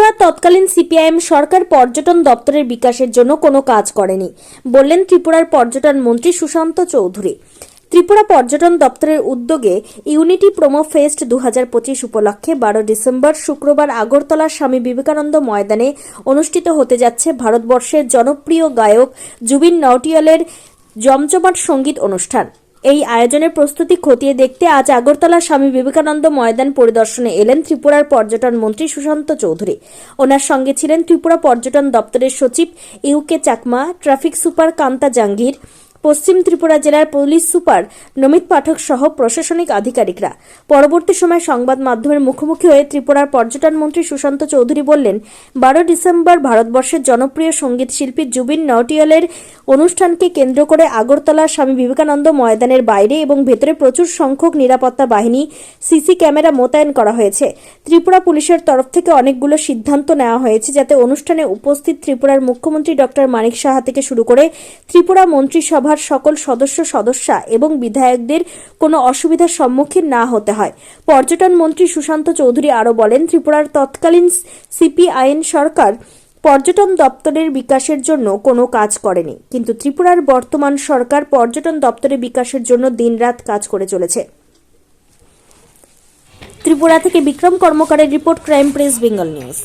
ত্রিপুরার তৎকালীন সিপিআইএম সরকার পর্যটন দপ্তরের বিকাশের জন্য কোনো কাজ করেনি, বললেন ত্রিপুরার পর্যটন মন্ত্রী সুশান্ত চৌধুরী। ত্রিপুরা পর্যটন দপ্তরের উদ্যোগে ইউনিটি প্রোমো ফেস্ট দু হাজার পঁচিশ উপলক্ষে বারো ডিসেম্বর শুক্রবার আগরতলার স্বামী বিবেকানন্দ ময়দানে অনুষ্ঠিত হতে যাচ্ছে ভারতবর্ষের জনপ্রিয় গায়ক জুবিন নটিয়ালের জমজমাট সংগীত অনুষ্ঠান। এই আয়োজনের প্রস্তুতি খতিয়ে দেখতে আজ আগরতলা স্বামী বিবেকানন্দ ময়দান পরিদর্শনে এলেন ত্রিপুরার পর্যটন মন্ত্রী সুশান্ত চৌধুরী। ওনার সঙ্গে ছিলেন ত্রিপুরা পর্যটন দপ্তরের সচিব UK Chakma, traffic super Kanta Jangir পশ্চিম ত্রিপুরা জেলার পুলিশ সুপার নমিত পাঠক সহ প্রশাসনিক আধিকারিকরা। পরবর্তী সময় সংবাদ মাধ্যমের মুখোমুখি হয়ে ত্রিপুরার পর্যটন মন্ত্রী সুশান্ত চৌধুরী বললেন, বারো ডিসেম্বর ভারতবর্ষের জনপ্রিয় সংগীত শিল্পী জুবিন নটিয়ালের অনুষ্ঠানকে কেন্দ্র করে আগরতলা স্বামী বিবেকানন্দ ময়দানের বাইরে এবং ভেতরে প্রচুর সংখ্যক নিরাপত্তা বাহিনী, সিসি ক্যামেরা মোতায়েন করা হয়েছে। ত্রিপুরা পুলিশের তরফ থেকে অনেকগুলো সিদ্ধান্ত নেওয়া হয়েছে যাতে অনুষ্ঠানে উপস্থিত ত্রিপুরার মুখ্যমন্ত্রী ডক্টর মানিক সাহা থেকে শুরু করে ত্রিপুরা মন্ত্রিসভার সকল সদস্য, সদস্যা এবং বিধায়কদের কোনো অসুবিধার সম্মুখীন না হতে হয়। পর্যটন মন্ত্রী সুশান্ত চৌধুরী আরও বলেন, ত্রিপুরার তৎকালীন সিপিআইএন সরকার পর্যটন দপ্তরের বিকাশের জন্য কোনো কাজ করেনি। কিন্তু ত্রিপুরার বর্তমান সরকার পর্যটন দপ্তরের বিকাশের জন্য দিনরাত কাজ করে চলেছে। ত্রিপুরা থেকে Bikram কর্মকারের report, crime press, Bengal news.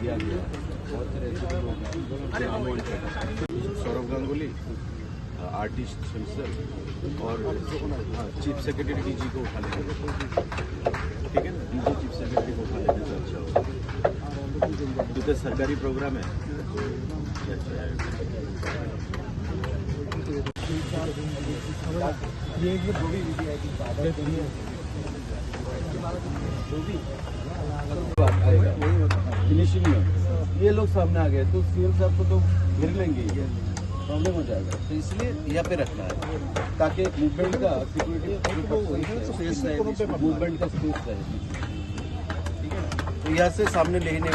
दिया गया सौरभ गांगुली आर्टिस्ट हिमसेल्फ और हाँ, चीफ सेक्रेटरी जी को उठा लिया। होगा सरकारी प्रोग्राम है। ये फिनिशिंग में ये लोग सामने आ गए तो सीएम साहब को तो घेर लेंगे। प्रॉब्लम हो जाएगा। तो इसलिए यहाँ पे रखना है ताकि मूवमेंट का सिक्योरिटी मूवमेंट का स्पेस रहे ठीक है? तो यहाँ से सामने लेने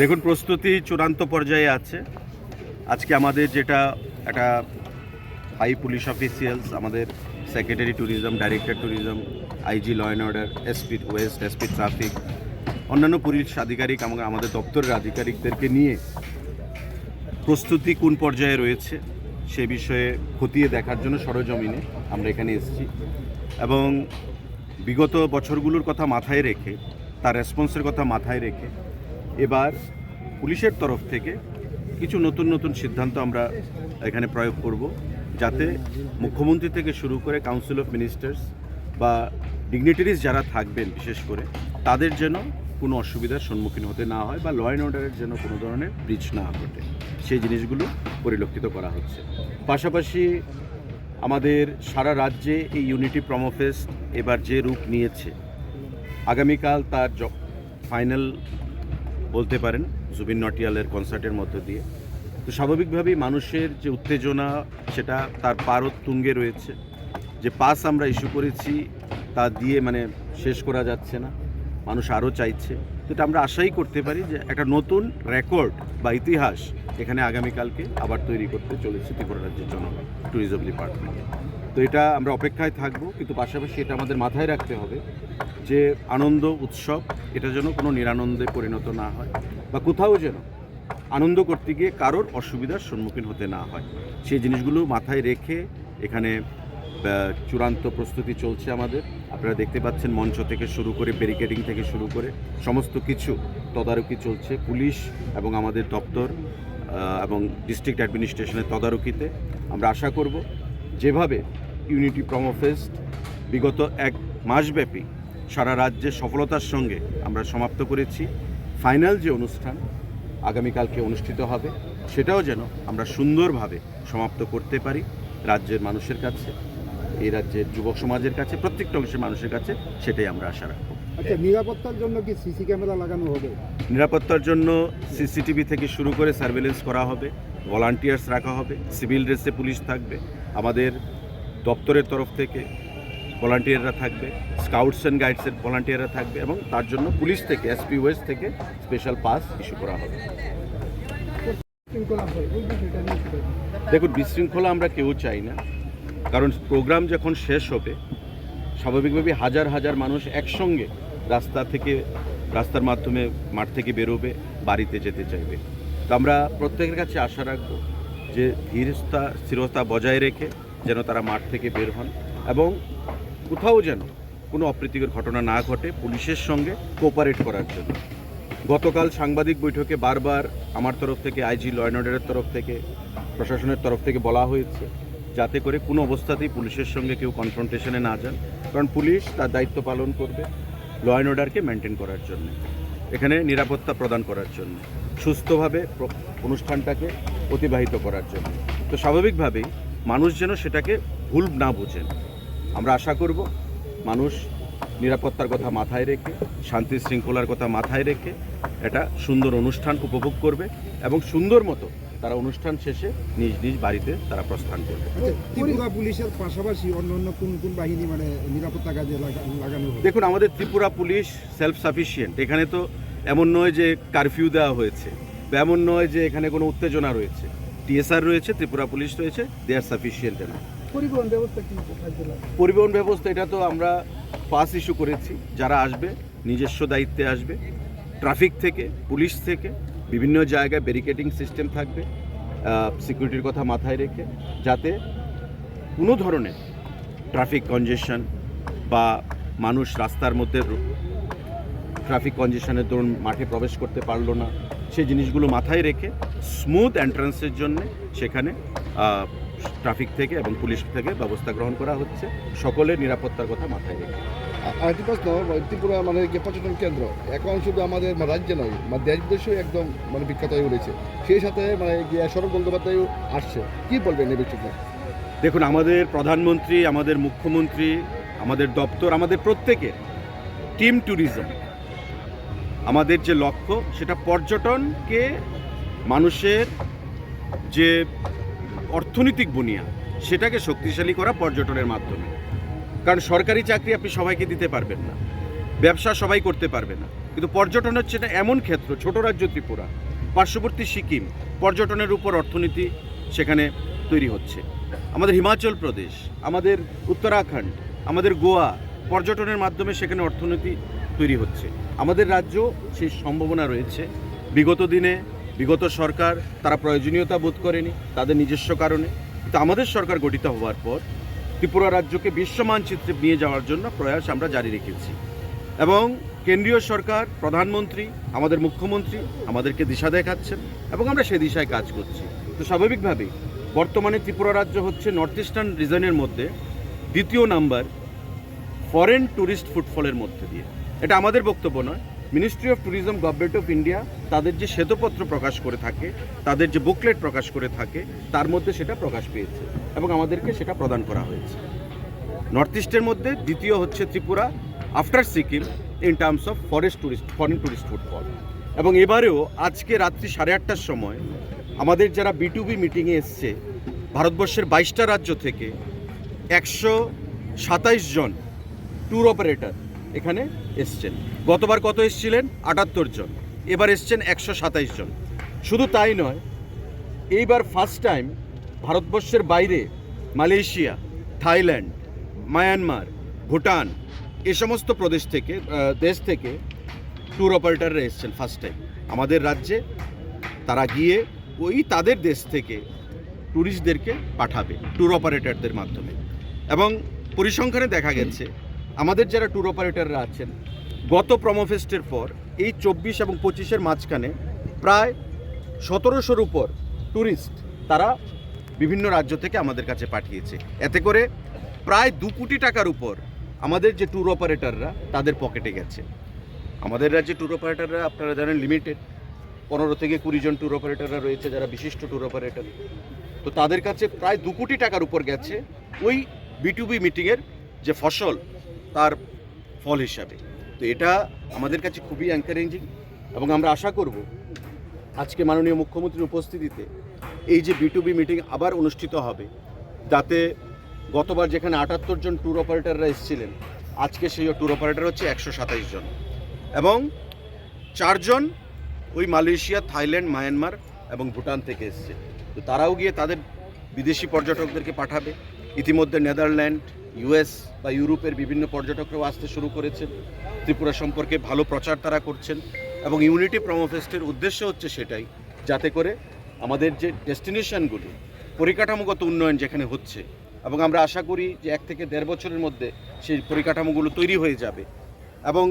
দেখুন প্রস্তুতি চূড়ান্ত পর্যায়ে আছে। আজকে আমাদের যেটা একটা হাই পুলিশ অফিসিয়ালস আমাদের secretary tourism director tourism IG law and order SP west SP traffic অন্যান্য পুলিশ আধিকারিক এবং আমাদের দপ্তরের আধিকারিকদেরকে নিয়ে প্রস্তুতি কোন পর্যায়ে রয়েছে সে বিষয়ে খতিয়ে দেখার জন্য সরজমিনে আমরা এখানে এসেছি। এবং বিগত বছরগুলোর কথা মাথায় রেখে, তার রেসপন্সের কথা মাথায় রেখে এবার পুলিশের তরফ থেকে কিছু নতুন নতুন সিদ্ধান্ত আমরা এখানে প্রয়োগ করব, যাতে মুখ্যমন্ত্রী থেকে শুরু করে কাউন্সিল অফ মিনিস্টার্স বা ডিগনিটারিজ যারা থাকবেন, বিশেষ করে, তাদের যেন কোনো অসুবিধার সম্মুখীন হতে না হয় বা ল অ্যান্ড অর্ডারের যেন কোনো ধরনের ব্রিচ না ঘটে। সেই জিনিসগুলো পরিলক্ষিত করা হচ্ছে। পাশাপাশি আমাদের সারা রাজ্যে এই ইউনিটি প্রমোফেস্ট এবার যে রূপ নিয়েছে, আগামীকাল তার ফাইনাল বলতে পারেন, জুবিন নটিয়ালের কনসার্টের মধ্য দিয়ে। তো স্বাভাবিকভাবেই মানুষের যে উত্তেজনা, সেটা তার পারদ তুঙ্গে রয়েছে। যে পাস আমরা ইস্যু করেছি, তা দিয়ে মানে শেষ করা যাচ্ছে না। মানুষ আরও চাইছে। তো এটা আমরা আশাই করতে পারি যে একটা নতুন রেকর্ড বা ইতিহাস এখানে আগামীকালকে আবার তৈরি করতে চলেছে ত্রিপুরা রাজ্যের জন্য ট্যুরিজম ডিপার্টমেন্ট তো এটা আমরা অপেক্ষায় থাকব, কিন্তু পাশাপাশি এটা আমাদের মাথায় রাখতে হবে যে আনন্দ, উৎসব, এটা যেন কোনো নিরানন্দে পরিণত না হয় বা কোথাও যেন আনন্দ করতে গিয়ে কারোর অসুবিধার সম্মুখীন হতে না হয়। সেই জিনিসগুলো মাথায় রেখে এখানে চূড়ান্ত প্রস্তুতি চলছে আমাদের। আপনারা দেখতে পাচ্ছেন মঞ্চ থেকে শুরু করে ব্যারিকেডিং থেকে শুরু করে সমস্ত কিছু তদারকি চলছে। পুলিশ এবং আমাদের দপ্তর এবং ডিস্ট্রিক্ট অ্যাডমিনিস্ট্রেশনের তদারকিতে। আমরা আশা করব যেভাবে ইউনিটি প্রমো ফেস্ট বিগত এক মাসব্যাপী সারা রাজ্যে সফলতার সঙ্গে আমরা সমাপ্ত করেছি। ফাইনাল যে অনুষ্ঠান আগামীকালকে অনুষ্ঠিত হবে, সেটাও যেন আমরা সুন্দরভাবে সমাপ্ত করতে পারি রাজ্যের মানুষের কাছে। এই রাজ্যের যুবক সমাজের কাছে প্রত্যেকটা অংশের মানুষের কাছে সেটাই আমরা আশা রাখব। আচ্ছা নিরাপত্তার জন্য কি সিসি ক্যামেরা লাগানো হবে? নিরাপত্তার জন্য সিসিটিভি থেকে শুরু করে সার্ভেলেন্স করা হবে ভলান্টিয়ার্স রাখা হবে সিভিল ড্রেসে পুলিশ থাকবে আমাদের দপ্তরের তরফ থেকে ভলান্টিয়াররা থাকবে স্কাউটস অ্যান্ড গাইডসের ভলান্টিয়াররা থাকবে এবং তার জন্য পুলিশ থেকে এসপি ওয়েস্ট থেকে স্পেশাল পাস ইস্যু করা হবে। দেখুন বিশৃঙ্খলা আমরা কেউ চাই না। কারণ প্রোগ্রাম যখন শেষ হবে স্বাভাবিকভাবে হাজার হাজার মানুষ একসঙ্গে রাস্তা থেকে, রাস্তার মাধ্যমে মাঠ থেকে বেরোবে, বাড়িতে যেতে চাইবে। তো আমরা প্রত্যেকের কাছে আশা রাখব যে ধীরস্থা, স্থিরতা বজায় রেখে যেন তারা মাঠ থেকে বের হন এবং কোথাও যেন কোনো অপ্রীতিকর ঘটনা না ঘটে পুলিশের সঙ্গে কোপারেট করার জন্য। গতকাল সাংবাদিক বৈঠকে বারবার আমার তরফ থেকে, আইজি ল অ্যান্ড অর্ডারের তরফ থেকে, প্রশাসনের তরফ থেকে বলা হয়েছে যাতে করে কোনো অবস্থাতেই পুলিশের সঙ্গে কেউ কনফ্রন্টেশনে না যান। কারণ পুলিশ তার দায়িত্ব পালন করবে ল অ্যান্ড অর্ডারকে মেনটেন করার জন্য। এখানে নিরাপত্তা প্রদান করার জন্য, সুস্থভাবে অনুষ্ঠানটাকে অতিবাহিত করার জন্য। তো স্বাভাবিকভাবেই মানুষ যেন সেটাকে ভুল না বোঝেন। আমরা আশা করব মানুষ নিরাপত্তার কথা মাথায় রেখে শান্তি শৃঙ্খলার কথা মাথায় রেখে এটা সুন্দর অনুষ্ঠান উপভোগ করবে এবং সুন্দর মতো তারা অনুষ্ঠান শেষে নিজ নিজ বাড়িতে তারা প্রস্থান করবে। আচ্ছা, ত্রিপুরা পুলিশের পাশাপাশি অন্য অন্য কোন কোন বাহিনী মানে নিরাপত্তা কাজে লাগানো দেখুন আমাদের ত্রিপুরা পুলিশ সেলফ সাফিসিয়েন্ট এখানে তো এমন নয় যে কারফিউ দেওয়া হয়েছে বা এমন নয় যে এখানে কোনো উত্তেজনা রয়েছে। টিএসআর রয়েছে ত্রিপুরা পুলিশ রয়েছে দে আর সাফিসিয়েন্ট না পরিবহন ব্যবস্থা কি পরিবহন ব্যবস্থা এটা তো আমরা পাস ইস্যু করেছি। যারা আসবে নিজস্ব দায়িত্বে আসবে। ট্রাফিক থেকে পুলিশ থেকে বিভিন্ন জায়গায় ব্যারিকেডিং সিস্টেম থাকবে সিকিউরিটির কথা মাথায় রেখে, যাতে কোনো ধরনের ট্রাফিক কনজেশন বা মানুষ রাস্তার মধ্যে ট্রাফিক কনজেশনের দরুন মাঠে প্রবেশ করতে পারল না সেই জিনিসগুলো মাথায় রেখে স্মুথ এন্ট্রান্সের জন্য সেখানে ট্রাফিক থেকে এবং পুলিশ থেকে ব্যবস্থা গ্রহণ করা হচ্ছে, সকলের নিরাপত্তার কথা মাথায় রেখে। আরেকটি প্রশ্ন মানে ত্রিপুরা মানে যে পর্যটন কেন্দ্র। এখন শুধু আমাদের মানে রাজ্যে নয় মানে দেশ বিদেশেও একদম মানে বিখ্যাত হয়ে উঠেছে। সেই সাথে মানে সড়ক বন্দ্যোপাধ্যায়ও আসছে। কি বলবেন এই বিষয়ে দেখুন, আমাদের প্রধানমন্ত্রী, আমাদের মুখ্যমন্ত্রী, আমাদের দপ্তর, আমাদের প্রত্যেকে টিম ট্যুরিজম। আমাদের যে লক্ষ্য, সেটা পর্যটনকে মানুষের যে অর্থনৈতিক বুনিয়া সেটাকে শক্তিশালী করা পর্যটনের মাধ্যমে। কারণ সরকারি চাকরি আপনি সবাইকে দিতে পারবেন না। ব্যবসা সবাই করতে পারবে না। কিন্তু পর্যটন হচ্ছে এটা এমন ক্ষেত্র, ছোট রাজ্য ত্রিপুরা, পার্শ্ববর্তী সিকিম, পর্যটনের উপর অর্থনীতি সেখানে তৈরি হচ্ছে। আমাদের হিমাচল প্রদেশ, আমাদের উত্তরাখণ্ড, আমাদের গোয়া পর্যটনের মাধ্যমে সেখানে অর্থনীতি তৈরি হচ্ছে। আমাদের রাজ্য সেই সম্ভাবনা রয়েছে। বিগত দিনে, বিগত সরকার তারা প্রয়োজনীয়তা বোধ করেনি, তাদের নিজস্ব কারণে। কিন্তু আমাদের সরকার গঠিত হওয়ার পর ত্রিপুরা রাজ্যকে বিশ্ব মানচিত্রে নিয়ে যাওয়ার জন্য প্রয়াস আমরা জারি রেখেছি। এবং কেন্দ্রীয় সরকার, প্রধানমন্ত্রী, আমাদের মুখ্যমন্ত্রী আমাদেরকে দিশা দেখাচ্ছেন এবং আমরা সে দিশায় কাজ করছি। তো স্বাভাবিকভাবেই বর্তমানে ত্রিপুরা রাজ্য হচ্ছে নর্থ ইস্টার্ন রিজনের মধ্যে দ্বিতীয় নাম্বার ফরেন ট্যুরিস্ট ফুটফলের মধ্যে দিয়ে। এটা আমাদের বক্তব্য নয়। Ministry of tourism government of India তাদের যে শ্বেতপত্র প্রকাশ করে থাকে, তাদের যে বুকলেট প্রকাশ করে থাকে, তার মধ্যে সেটা প্রকাশ পেয়েছে। এবং আমাদেরকে সেটা প্রদান করা হয়েছে। নর্থ ইস্টের মধ্যে দ্বিতীয় হচ্ছে Tripura after Sikkim in terms of forest tourist foreign tourist footfall এবং এবারেও আজকে রাত্রি সাড়ে আটটার সময় আমাদের যারা বিটুবি মিটিংয়ে এসছে, ভারতবর্ষের বাইশটা রাজ্য থেকে একশো সাতাইশ জন ট্যুর অপারেটর এখানে এসছেন। গতবার কত এসছিলেন? আটাত্তর জন। এবার এসছেন একশো সাতাইশ জন। শুধু তাই নয়, এইবার ফার্স্ট টাইম ভারতবর্ষের বাইরে মালয়েশিয়া, থাইল্যান্ড, মায়ানমার, ভুটান, এ সমস্ত প্রদেশ থেকে দেশ থেকে ট্যুর অপারেটররা এসছেন ফার্স্ট টাইম আমাদের রাজ্যে তারা গিয়ে ওই তাদের দেশ থেকে ট্যুরিস্টদেরকে পাঠাবে ট্যুর অপারেটরদের মাধ্যমে। এবং পরিসংখ্যানে দেখা গেছে, আমাদের যারা ট্যুর অপারেটররা আছেন, গত প্রমোফেস্টের পর এই চব্বিশ এবং পঁচিশের মাঝখানে প্রায় সতেরোশোর উপর ট্যুরিস্ট তারা বিভিন্ন রাজ্য থেকে আমাদের কাছে পাঠিয়েছে। এতে করে প্রায় দু কোটি টাকার উপর আমাদের যে ট্যুর অপারেটররা তাদের পকেটে গেছে। আমাদের রাজ্যে ট্যুর অপারেটররা আপনারা জানেন লিমিটেড পনেরো থেকে কুড়ি জন ট্যুর অপারেটররা রয়েছে যারা বিশিষ্ট ট্যুর অপারেটর তো তাদের কাছে প্রায় দু কোটি টাকার উপর গেছে ওই বিটুবি মিটিংয়ের যে ফসল, তার ফল হিসাবে। তো এটা আমাদের কাছে খুবই এনকারেজিং এবং আমরা আশা করব আজকে মাননীয় মুখ্যমন্ত্রীর উপস্থিতিতে এই যে বিটুবি মিটিং আবার অনুষ্ঠিত হবে, যাতে গতবার যেখানে আটাত্তর জন ট্যুর অপারেটররা এসেছিলেন, আজকে সেই ট্যুর অপারেটর হচ্ছে একশো সাতাইশ জন। এবং চারজন ওই মালয়েশিয়া, থাইল্যান্ড, মায়ানমার এবং ভুটান থেকে এসছে। তো তারাও গিয়ে তাদের বিদেশি পর্যটকদেরকে পাঠাবে। ইতিমধ্যে নেদারল্যান্ড ইউএস বা ইউরোপের বিভিন্ন পর্যটকরাও আসতে শুরু করেছেন ত্রিপুরা সম্পর্কে ভালো প্রচার তারা করছেন এবং ইউনিটি প্রমোফেস্টের উদ্দেশ্য হচ্ছে সেটাই, যাতে করে আমাদের যে ডেস্টিনেশনগুলি, পরিকাঠামোগত উন্নয়ন যেখানে হচ্ছে, এবং আমরা আশা করি যে এক থেকে দেড় বছরের মধ্যে সেই পরিকাঠামোগুলো তৈরি হয়ে যাবে। এবং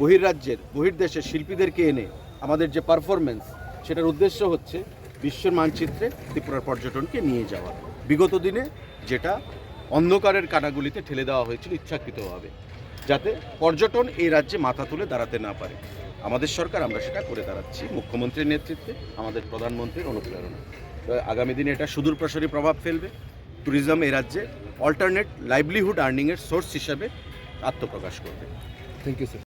বহির্রাজ্যের, বহির্দেশের শিল্পীদেরকে এনে আমাদের যে পারফরমেন্স সেটার উদ্দেশ্য হচ্ছে বিশ্বের মানচিত্রে ত্রিপুরার পর্যটনকে নিয়ে যাওয়া। বিগত দিনে যেটা অন্ধকারের কাটাগুলিতে ঠেলে দেওয়া হয়েছিল, ইচ্ছাকৃতভাবে, যাতে পর্যটন এই রাজ্যে মাথা তুলে দাঁড়াতে না পারে। আমাদের সরকার, আমরা সেটা করে দাঁড়াচ্ছি। মুখ্যমন্ত্রীর নেতৃত্বে আমাদের প্রধানমন্ত্রীর অনুপ্রেরণা। তো আগামী দিনে এটা সুদূর প্রসারী প্রভাব ফেলবে। ট্যুরিজম এই রাজ্যে অল্টারনেট লাইভলিহুড আর্নিংয়ের সোর্স হিসাবে আত্মপ্রকাশ করবে। Thank you sir